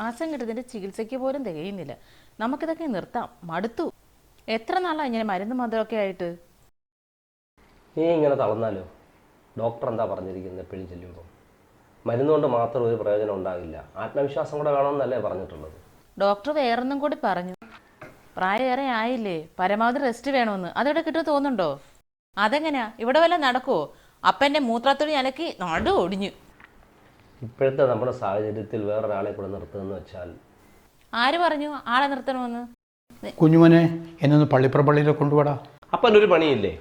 മാസം കിട്ടുന്നതിന്റെ ചികിത്സയ്ക്ക് പോലും തികയുന്നില്ല. നമുക്കിതൊക്കെ നിർത്താം. മടുത്തു. എത്ര നാളാണ് ഇങ്ങനെ മരുന്ന് മാത്രമൊക്കെ ആയിട്ട്? നീ ഇങ്ങനെ തളർന്നാലോ? ഡോക്ടർ എന്താ പറഞ്ഞിരിക്കുന്നത് എപ്പോഴും ചെല്ലുമ്പോൾ മരുന്നുകൊണ്ട് മാത്രം ഒരു പ്രയോജനം ഉണ്ടാകില്ല ആത്മവിശ്വാസം കൂടെ വേണമെന്നല്ലേ പറഞ്ഞിട്ടുള്ളത്. ഡോക്ടർ വേറൊന്നും കൂടി പറഞ്ഞു. പ്രായമേറെ ആയില്ലേ? പരമാവധി റെസ്റ്റ് വേണമെന്ന്. അതെവിടെ കിട്ടുമോ തോന്നുന്നുണ്ടോ? അതെങ്ങനെയാ ഇവിടെ വല്ല നടക്കുവോ? അപ്പന്റെ മൂത്രത്തുണി അലക്കി നടു ഒടിഞ്ഞു. ഇപ്പോഴത്തെ നമ്മുടെ സാഹചര്യത്തിൽ വേറൊരാളെ കൂടെ നിർത്തുമെന്ന് വെച്ചാൽ ആര് പറഞ്ഞു? ആളെ നിർത്തണമെന്ന്? കുഞ്ഞുമോനെ എന്നൊന്ന് പള്ളിപ്പുറം പള്ളിയിൽ കൊണ്ടുപോടാ അപ്പം ഒരു പണിയില്ലേ?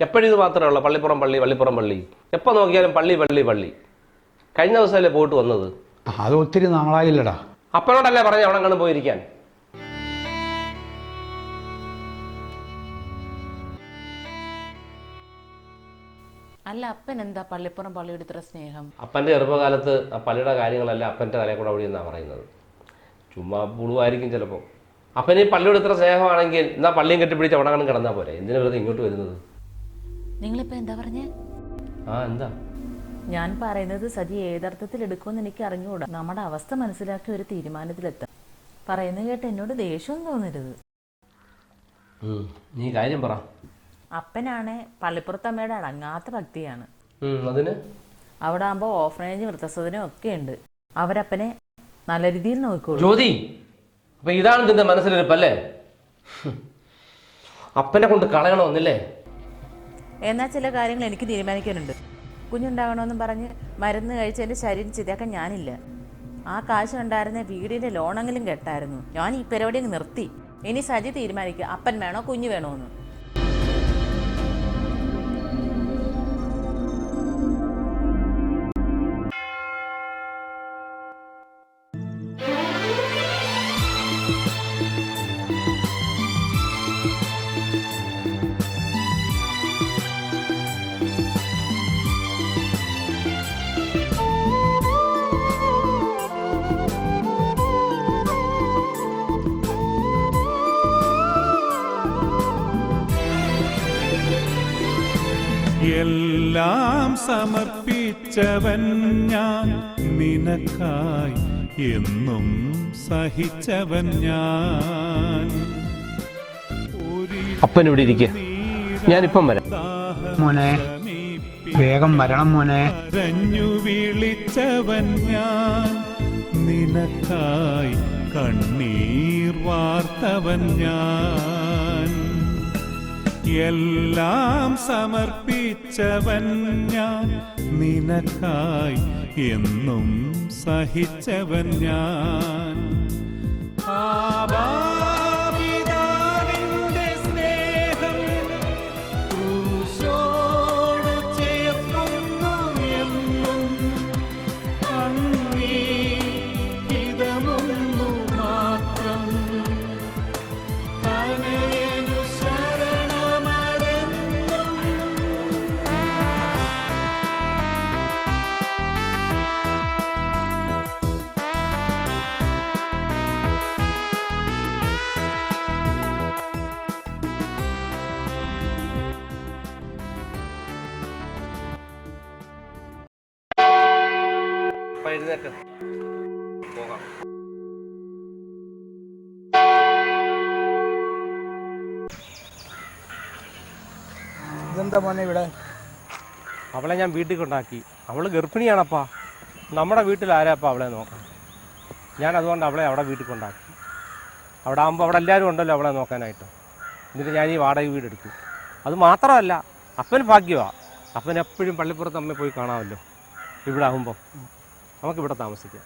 എപ്പോഴും ഇത് മാത്രമേ ഉള്ളൂ. പള്ളിപ്പുറം പള്ളി പള്ളിപ്പുറം പള്ളി. എപ്പോൾ നോക്കിയാലും പള്ളി പള്ളി പള്ളി. കഴിഞ്ഞ ദിവസമല്ലേ പോയിട്ട് വന്നത്? അത് ഒത്തിരി നാളായില്ലടാ. അപ്പനോടല്ലേ പറഞ്ഞു അവിടെ കണ്ടു പോയിരിക്കാൻ? അല്ല അപ്പൻ എന്താ പള്ളിപ്പുറം പള്ളിയുടെ ഇത്ര സ്നേഹം? അപ്പന്റെ ചെറുപ്പകാലത്ത് ആ പള്ളിയുടെ കാര്യങ്ങളല്ല അപ്പന്റെ തലയിൽ കൂടെ അവിടെ എന്നാണ് പറയുന്നത്. ചുമ്മാ പുളുവായിരിക്കും ചിലപ്പോൾ അപ്പന് ഈ പള്ളിയോട് ഇത്ര സ്നേഹമാണെങ്കിൽ എന്നാ പള്ളിയും കെട്ടിപ്പിടിച്ച് അവിടെ അങ്ങനെ കിടന്നാൽ പോരെ? എന്തിനാ വെറുതെ ഇങ്ങോട്ട് വരുന്നത്? നിങ്ങളിപ്പോ എന്താ പറഞ്ഞേ? ആ എന്താ? ഞാൻ പറയുന്നത് സജി ഏതർത്ഥത്തിൽ എടുക്കുമെന്ന് എനിക്ക് അറിഞ്ഞുകൂടാ. നമ്മുടെ അവസ്ഥ മനസ്സിലാക്കി ഒരു തീരുമാനത്തിലെത്താം. പറയുന്നത് കേട്ട് എന്നോട് ദേഷ്യം തോന്നരുത്. നീ കാര്യം പറ. അപ്പനാണെ പള്ളിപ്പുറത്തമ്മയുടെ അടങ്ങാത്ത ഭക്തിയാണ്. അവിടെ ആകുമ്പോൾ ഓഫനേജ് വൃത്തസദനം ഒക്കെ ഉണ്ട് അവരപ്പനെ നല്ല രീതിയിൽ നോക്കിക്കോളൂ ജ്യോതി അപ്പൊ ഇതാണ് നിന്റെ മനസ്സിലിരിപ്പല്ലേ. അപ്പനെ കൊണ്ട് കളയണമെന്നില്ലേ എന്നാൽ ചില കാര്യങ്ങൾ എനിക്ക് തീരുമാനിക്കാനുണ്ട്. കുഞ്ഞുണ്ടാകണമെന്നും പറഞ്ഞ് മരുന്ന് കഴിച്ച് എന്റെ ശരീരം ചിതയാക്കാൻ ഞാനില്ല. ആ കാശ് ഉണ്ടായിരുന്ന വീടിന്റെ ലോണെങ്കിലും കെട്ടായിരുന്നു. ഞാൻ ഈ പരിപാടി അങ്ങ് നിർത്തി. ഇനി സജി തീരുമാനിക്കുക അപ്പൻ വേണോ കുഞ്ഞു വേണോ എന്ന്. സമർപ്പിച്ചവൻ ഞാൻ. നിനക്കായി എന്നും സഹിച്ചവൻ ഞാൻ. അപ്പൻ ഇവിടെ ഇരിക്കുക ഞാനിപ്പം വരാം. മോനെ വേഗം വരണം മോനെ. കരഞ്ഞു വിളിച്ചവൻ ഞാൻ. നിനക്കായി കണ്ണീർ വാർത്തവൻ ഞാൻ. എല്ലാം സമർപ്പിച്ചവൻ ഞാൻ. നിനക്കായി എന്നും സഹിച്ചവൻ ഞാൻ. ആബാപിതാവിന്റെ പോകാം. ഇതെന്താ മോനെ ഇവിടെ? അവളെ ഞാൻ വീട്ടിൽ കൊണ്ടാക്കി അവൾ ഗർഭിണിയാണപ്പാ. നമ്മുടെ വീട്ടിൽ ആരാപ്പാ അവളെ നോക്കാൻ? ഞാൻ അതുകൊണ്ട് അവളെ അവിടെ വീട്ടിൽ കൊണ്ടാക്കി അവിടെ ആകുമ്പോൾ അവിടെ എല്ലാവരും ഉണ്ടല്ലോ അവളെ നോക്കാനായിട്ട്. എന്നിട്ട് ഞാൻ ഈ വാടക വീട് എടുത്തു. അത് മാത്രമല്ല അപ്പൻ ഭാഗ്യമാണ് അപ്പൻ എപ്പോഴും പള്ളിപ്പുറത്ത് അമ്മയെ പോയി കാണാമല്ലോ. ഇവിടെ ആകുമ്പോൾ നമുക്കിവിടെ താമസിക്കാം.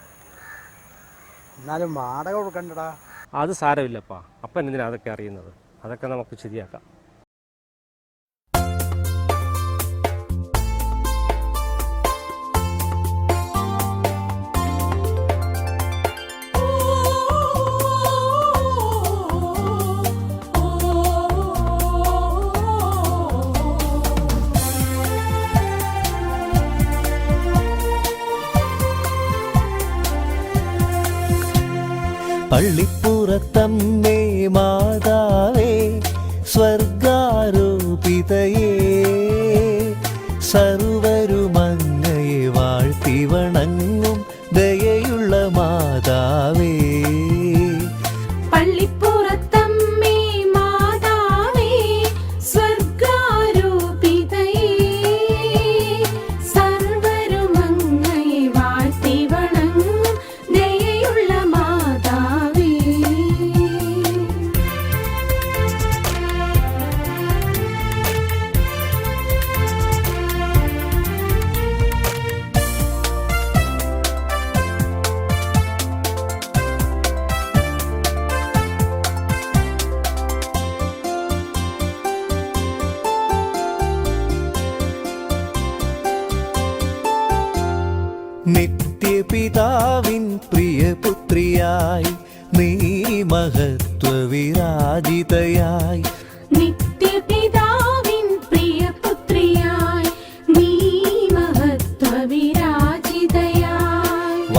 എന്നാലും വാടക കൊടുക്കണ്ടടാ. അത് സാരമില്ലപ്പാ. അപ്പൻ എന്തിനാ അതൊക്കെ അറിയുന്നത്? അതൊക്കെ നമുക്ക് ശരിയാക്കാം. പള്ളിപ്പുറത്തമ്മേ മാതാവേ സ്വർഗാരോപിതയേ സർവരുമങ്ങയെ വാഴ്ത്തി വണങ്ങും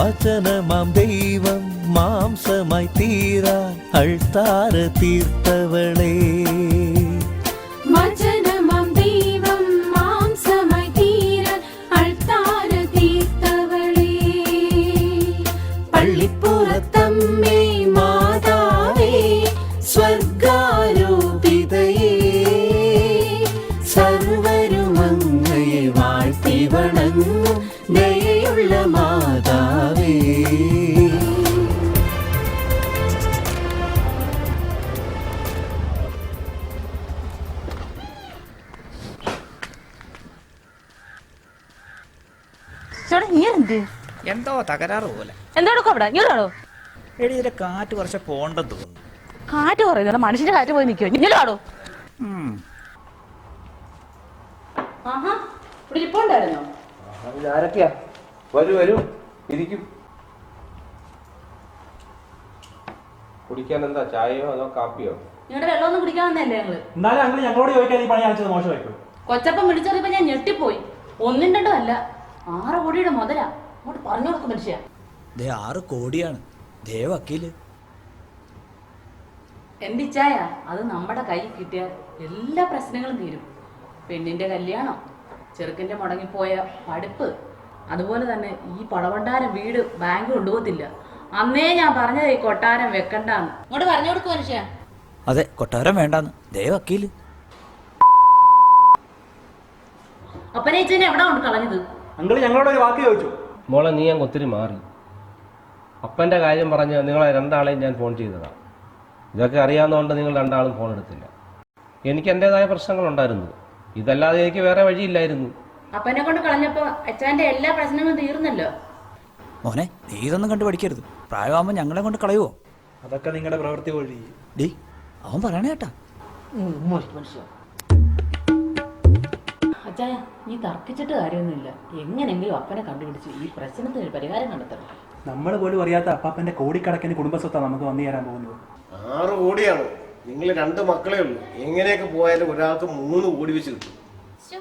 வாச்சனமாம் தெய்வம் மாம்சமாய் தீராய் அழ்த்தார தீர்த்தவளே. பள்ளிப்புறத்தம்மே மாதாவே ஸ்வர்காரூபிதையே. சர்வ തകരാറ് പോലെ എന്തെടുക്കും അവിടെ എടി ഇതിന്റെ കാറ്റ് കുറച്ച് പോണ്ടെന്ന് തോന്നുന്നു. കാറ്റ് പറയുന്നത് മനുഷ്യന്റെ കാറ്റ് പോയി നിൽക്കുമോ ഇങ്ങോട്ടാണോ ആഹാ ഇവിടെ ഇരിപ്പുണ്ടായിരുന്നോ ആരൊക്കെയാ? വരൂ വരൂ. ഇരിക്കും. കുടിക്കാൻ എന്താ ചായയോ അതോ കാപ്പിയോ? നിങ്ങളുടെ വെള്ളമൊന്നും കുടിക്കാൻ വന്നല്ലേ ഞങ്ങൾ? എന്നാലും അങ്ങനെ ഞങ്ങളോട് ചോദിക്കാൻ ഈ പണി കാണിച്ചത് മോശമായിപ്പോയി. കൊച്ചപ്പം വിളിച്ചറിയപ്പോ ഞാൻ ഞെട്ടിപ്പോയി. ഒന്നും രണ്ടും അല്ല. ആറ് കോടിയുടെ മുതലാ. അങ്ങോട്ട് പറഞ്ഞു കൊടുക്കും മനുഷ്യ. ദേ ആറ് കോടിയാണ്. ദേ വക്കീൽ. എന്റെ ഇച്ചായ അത് നമ്മുടെ കയ്യിൽ കിട്ടിയാൽ എല്ലാ പ്രശ്നങ്ങളും തീരും. പെണ്ണിന്റെ കല്യാണം ചെറുക്കന്റെ മുടങ്ങിപ്പോയ പഠിപ്പ് അതുപോലെ തന്നെ ഈ പടവണ്ടാരം വീട് ബാങ്ക് കൊണ്ടുപോകത്തില്ല. അന്നേ ഞാൻ പറഞ്ഞത് ഈ കൊട്ടാരം വെക്കണ്ടാന്ന്. ഇങ്ങോട്ട് പറഞ്ഞു കൊടുക്കും മനുഷ്യ. അതെ കൊട്ടാരം വേണ്ടാന്ന്. ദേ വക്കീൽ. അപ്പനേച്ചനെ എവിടെ കൊണ്ട് കളഞ്ഞത്? അങ്കിൾ ഞങ്ങളോട് ഒരു വാക്ക് ചോദിച്ചു. മോളെ നീ അങ്ങ് ഒത്തിരി മാറി. അപ്പന്റെ കാര്യം പറഞ്ഞ് നിങ്ങളെ രണ്ടാളെയും ഞാൻ ഫോൺ ചെയ്തതാണ് ഇതൊക്കെ അറിയാവുന്നതുകൊണ്ട് നിങ്ങൾ രണ്ടാളും ഫോൺ എടുത്തില്ല. എനിക്ക് എന്റെതായ പ്രശ്നങ്ങളുണ്ടായിരുന്നു. ഇതല്ലാതെ എനിക്ക് വേറെ വഴിയില്ലായിരുന്നു. അപ്പനെ കൊണ്ട് കളഞ്ഞപ്പോ അച്ഛന്റെ എല്ലാ പ്രശ്നങ്ങളും തീർന്നല്ലോ. മോനെ നീ ഇതൊന്നും കണ്ടു പഠിക്കരുത് പ്രായമാകുമ്പോൾ ഞങ്ങളെ കൊണ്ട് കളയുവോ? അതൊക്കെ നിങ്ങളുടെ പ്രവൃത്തി വഴി. ഡി അവൻ പറയണേ കേട്ടാ. അച്ഛായ നീ തർക്കിച്ചിട്ട് കാര്യമൊന്നുമില്ല. എങ്ങനെങ്കിലും അപ്പനെ കണ്ടുപിടിച്ച് ഈ പ്രശ്നത്തിന് ഒരു പരിഹാരം കണ്ടെത്തണം. നമ്മൾ പോലും അറിയാത്ത അപ്പാപ്പന്റെ കോടിക്കണക്കിന് കുടുംബസ്വത്താണ് നമുക്ക് വന്നു തരാൻ പോകുന്നത്. ആറ് കോടിയാണ്. നിങ്ങൾ രണ്ട് മക്കളേ ഉള്ളൂ. എങ്ങനെയൊക്കെ പോയാലും ഒരാൾക്ക് മൂന്ന് കോടി വെച്ച് കിട്ടും. ശ്ശോ,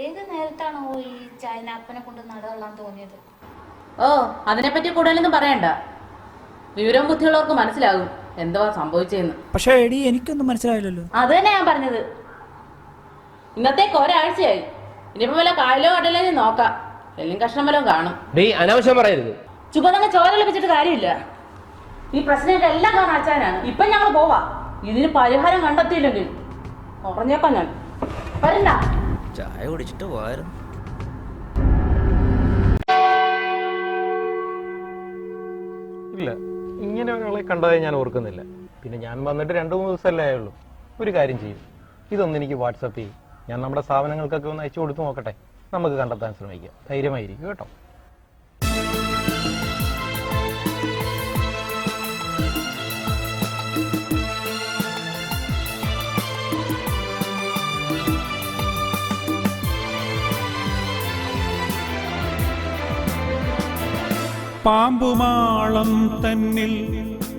ഏത് നേരത്താണോ ഈ ചൈനാപ്പനെ കൊണ്ട് നടകൊള്ളാൻ തോന്നിയത്? ഓ അതിനെപ്പറ്റി കൂടുതലൊന്നും പറയണ്ട. വിവരവും ബുദ്ധിയുള്ളവർക്ക് മനസ്സിലാകും എന്തുവാ സംഭവിച്ചതെന്ന് പക്ഷേ എടി എനിക്കൊന്നും മനസ്സിലായില്ലല്ലോ. അത് തന്നെ ഞാൻ പറഞ്ഞത്. ഇന്നത്തേക്ക് ഒരാഴ്ചയായി. ഇനിയിപ്പോ വല്ല കായലോ കടലോ ഞാൻ നോക്കാം. എല്ലാം കഷ്ണം വല്ലതും കാണും. ഡീ അനാവശ്യം പറയരുത്. ചുവന്നങ്ങ് ചോര ലഭിച്ചിട്ട് കാര്യമില്ല. ഈ പ്രശ്നമൊക്കെ എല്ലാം കാണാൻ അച്ഛനാണ് ഇപ്പൊ ഞങ്ങൾ പോവാ. ഇതിന് പരിഹാരം കണ്ടെത്തിയില്ലെങ്കിൽ ഉറഞ്ഞേക്കാം ഞാൻ. വരണ്ട. ചായ കുടിച്ചിട്ട് പോയാലും ഇല്ല ഇങ്ങനെ ഒരാളെ കണ്ടതായി ഞാൻ ഓർക്കുന്നില്ല. പിന്നെ ഞാൻ വന്നിട്ട് രണ്ട് മൂന്ന് ദിവസമല്ലേ ആയുള്ളൂ. ഒരു കാര്യം ചെയ്യും. ഇതൊന്ന് എനിക്ക് വാട്സപ്പ് ചെയ്യും. ഞാൻ നമ്മുടെ സ്ഥാപനങ്ങൾക്കൊക്കെ ഒന്ന് അയച്ചു കൊടുത്തു നോക്കട്ടെ. നമുക്ക് കണ്ടെത്താൻ ശ്രമിക്കാം. ധൈര്യമായിരിക്കും കേട്ടോ. പാമ്പുമാളം തന്നിൽ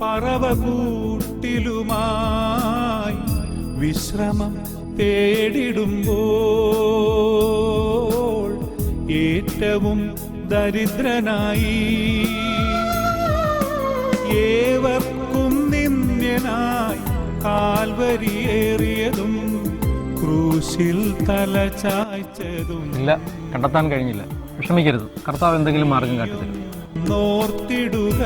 പറവകൂട്ടിലുമായി വിശ്രമം തേടിടുമ്പോൾ ഏറ്റവും ദരിദ്രനായി. ഏവർക്കും നിന്ദ്യനായി കാൽവരിയേറിയതും ക്രൂശിൽ തല ചായ്ച്ചതും. ഇല്ല കണ്ടെത്താൻ കഴിഞ്ഞില്ല. വിഷമിക്കരുത്. കർത്താവ് എന്തെങ്കിലും മാർഗം കാട്ടിത്തരും. നോർത്തിടുക.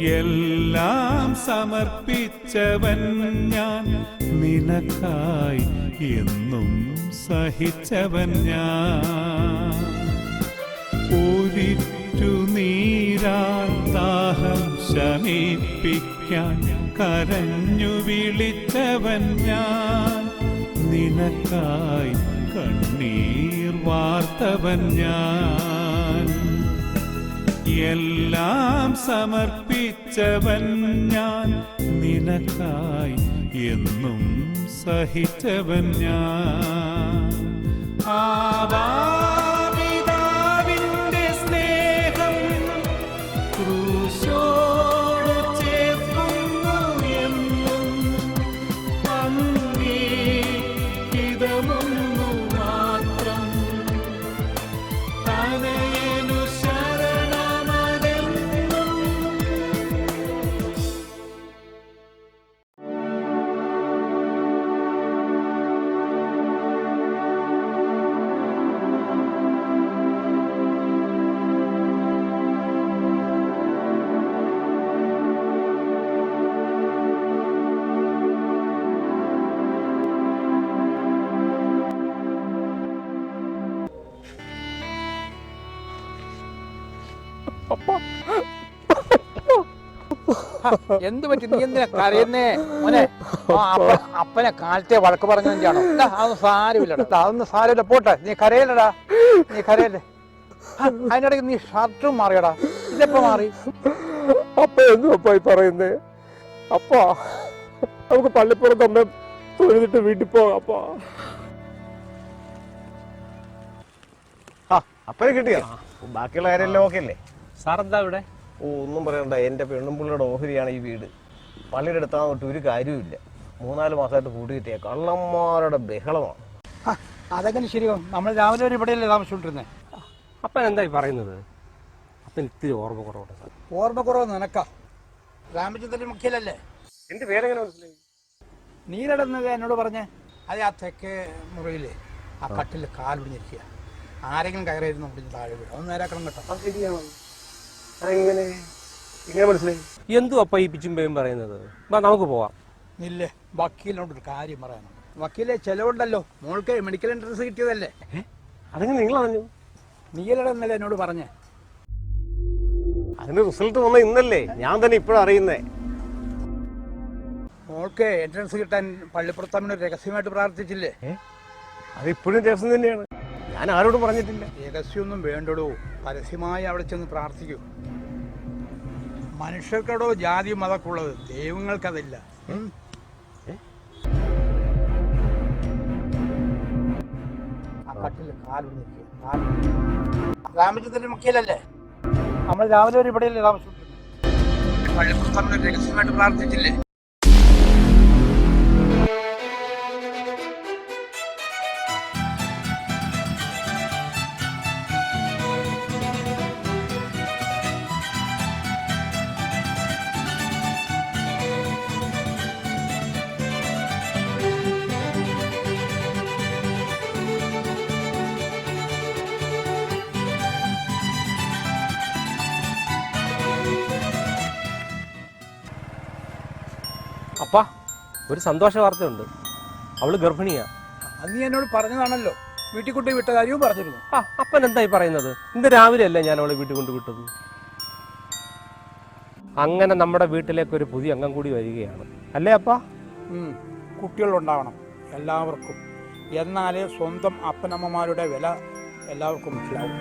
എല്ലാം സമർപ്പിച്ചവൻ ഞാൻ. നിനക്കായി എന്നും സഹിച്ചവൻ ഞാൻ. ഒരിറ്റു നീരാത്താഹം ശമിപ്പിക്കാൻ കരഞ്ഞു വിളിച്ചവൻ ഞാൻ. നിനക്കായി കണ്ണീർ വാർത്തവൻ ഞാൻ. എല്ലാം സമർപ്പിച്ചവൻ ഞാൻ. നിനക്കായി എന്നും സഹിച്ചവൻ ഞാൻ. എന്ത് പറ്റി? നീ എന്തിനാ കരയുന്നേ? മോനെ അപ്പനെ കാലത്തെ വഴക്ക് പറഞ്ഞാണോ അതൊന്നും സാരമില്ലടാ. അതൊന്നും സാരമില്ല. പോട്ടെ നീ കരയല്ലടാ. നീ കരയല്ലേ. അതിനിടയ്ക്ക് നീ ഷർട്ടും മാറിയടാ. ഇതെപ്പോ മാറി? അപ്പ എന്തു അപ്പ ഈ പറയുന്നേ? അപ്പാ നമുക്ക് പള്ളിപ്പുറത്ത് അമ്മ തൊഴുതിട്ട് വീട്ടിൽ പോകാം അപ്പാ. അപ്പനെ കിട്ടിയോ? ബാക്കിയുള്ള കാര്യമെല്ലാം ഓക്കെ അല്ലേ? സാർ എന്താ ഇവിടെ? ഒന്നും പറയണ്ട. എന്റെ പെണ്ണുമ്പിള്ളയുടെ ഓഹരിയാണ് ഈ വീട്. പള്ളിയുടെ അടുത്താൻ തൊട്ട് ഒരു കാര്യവുമില്ല. മൂന്നാൽ മാസമായിട്ട് കൂടി കിട്ടിയ കള്ളന്മാരുടെ ബഹളമാണ്. അതെങ്ങനെ ശരിയാവും? നമ്മൾ രാവിലെ ഒരു ഇവിടെയല്ലേ താമസിച്ചോണ്ടിരുന്നേ അപ്പൻ എന്തായി പറയുന്നത്? അപ്പൻ ഇത്തിരി ഓർമ്മ കുറവുണ്ട് സാർ. ഓർമ്മ കുറവ് നിനക്കാ? രാമചന്ദ്രൻ മുഖ്യലല്ലേ? എന്റെ പേരെങ്ങനെ മനസ്സിലായി? നീരടുന്നത് എന്നോട് പറഞ്ഞേ അത് ആ തെക്കേ മുറിയിൽ ആ കട്ടിൽ കാലുടിഞ്ഞിരിക്കുക ആരെങ്കിലും കയറിയിരുന്നു താഴെ വീഴും. ഒന്ന് നേരാക്കണം കേട്ടോ. അത് ശരിയാണോ? അതെങ്ങനെ? ഇങ്ങനെ മനസ്സിലായി? എന്തു അപ്പ ഈ പിച്ചുമ്പയും പറയുന്നത്? ബാ നമുക്ക് പോവാം. ഇല്ലേ വക്കീലിനോട് ഒരു കാര്യം പറയാനുണ്ട് വക്കീലെ ചെലവുണ്ടല്ലോ. മോൾക്ക് മെഡിക്കൽ എൻട്രൻസ് കിട്ടിയതല്ലേ? അതെങ്ങനെ നിങ്ങൾ അറിഞ്ഞു? നീലട എന്നല്ലേ എന്നോട് പറഞ്ഞേ? അതിന് റിസൾട്ട് വന്ന ഇന്നല്ലേ. ഞാൻ തന്നെ ഇപ്പോഴും അറിയുന്നേ. മോൾക്ക് എൻട്രൻസ് കിട്ടാൻ പള്ളിപ്പുറത്തമ്മ രഹസ്യമായിട്ട് പ്രാർത്ഥിച്ചില്ലേ? അത് രഹസ്യം തന്നെയാണ്. ഞാൻ ആരോടും പറഞ്ഞിട്ടില്ല. രഹസ്യമൊന്നും വേണ്ടടോ. പരസ്യമായി അവിടെ ചെന്ന് പ്രാർത്ഥിക്കൂ. മനുഷ്യർക്കടോ ജാതി മതക്കുള്ളത്. ദൈവങ്ങൾക്കതില്ല. ആ കാലൊടിഞ്ഞിരിക്കുക രാമചന്ദ്രൻ മുഖ്യല്ലേ നമ്മൾ രാവിലെ ഒരു ഇവിടെയല്ലേ പള്ളിപ്പുറത്തമ്മ രഹസ്യമായിട്ട് പ്രാർത്ഥിച്ചില്ലേ? ഒരു സന്തോഷ വാർത്തയുണ്ട്. അവൾ ഗർഭിണിയാ. അത് നീ എന്നോട് പറഞ്ഞതാണല്ലോ. വീട്ടിൽ കൊണ്ട് വിട്ട കാര്യവും പറഞ്ഞിരുന്നു. ആ അപ്പൻ എന്തായി പറയുന്നത്? ഇന്ന് രാവിലെ അല്ലേ ഞാൻ അവളെ വീട്ടിൽ കൊണ്ട് വിട്ടത്? അങ്ങനെ നമ്മുടെ വീട്ടിലേക്ക് ഒരു പുതിയ അംഗം കൂടി വരികയാണ്. അല്ലേ അപ്പാ? കുട്ടികളുണ്ടാവണം എല്ലാവർക്കും. എന്നാലേ സ്വന്തം അപ്പനമ്മമാരുടെ വില എല്ലാവർക്കും മനസ്സിലാവും.